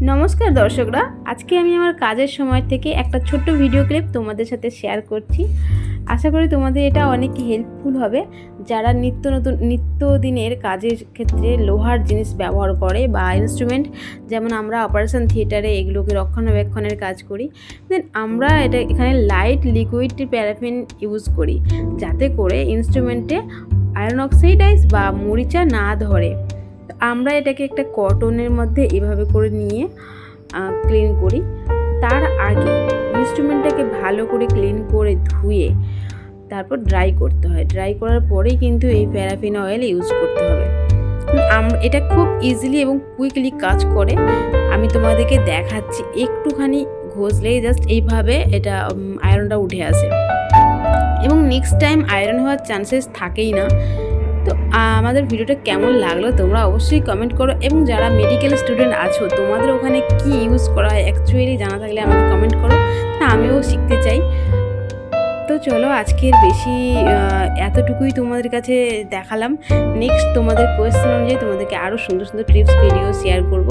নমস্কার দর্শকরা, আজকে আমি আমার কাজের সময় থেকে একটা ছোট্ট ভিডিও ক্লিপ তোমাদের সাথে শেয়ার করছি। আশা করি তোমাদের এটা অনেক হেল্পফুল হবে। যারা নিত্য নতুন নিত্যদিনের কাজের ক্ষেত্রে লোহার জিনিস ব্যবহার করে বা ইনস্ট্রুমেন্ট যেমন আমরা অপারেশন থিয়েটারে এগুলোকে রক্ষণাবেক্ষণের কাজ করি দেন আমরা এটা এখানে লাইট লিকুইড প্যারাফিন ইউজ করি। যাতে করে ইনস্ট্রুমেন্টে আয়রন অক্সাইডাইজ বা মরিচা না ধরে। আমরা এটাকে একটা কটনের মধ্যে এভাবে করে নিয়ে ক্লিন করি। তার আগে ইনস্ট্রুমেন্টটাকে ভালো করে ক্লিন করে ধুয়ে তারপর ড্রাই করতে হয়। ড্রাই করার পরেই কিন্তু এই প্যারাফিন অয়েল ইউজ করতে হবে। এটা খুব ইজিলি এবং কুইকলি কাজ করে। আমি তোমাদেরকে দেখাচ্ছি, একটুখানি ঘষলেই জাস্ট এইভাবে এটা আয়রনটা উঠে আসে। এবং নেক্সট টাইম আয়রন হওয়ার চান্সেস থাকেই না। তো আমাদের ভিডিওটা কেমন লাগল তোমরা অবশ্যই কমেন্ট করো এবং যারা মেডিকেল স্টুডেন্ট আছো, তোমাদের ওখানে কি ইউজ করা হয় অ্যাকচুয়ালি জানা থাকলে আমাকে কমেন্ট করো। না, আমিও শিখতে চাই। তো চলো আজকের বেশি এতটুকুই তোমাদের কাছে দেখালাম। নেক্সট তোমাদের কোয়েশ্চেন অনুযায়ী তোমাদেরকে আরও সুন্দর সুন্দর টিপস ভিডিও শেয়ার করব।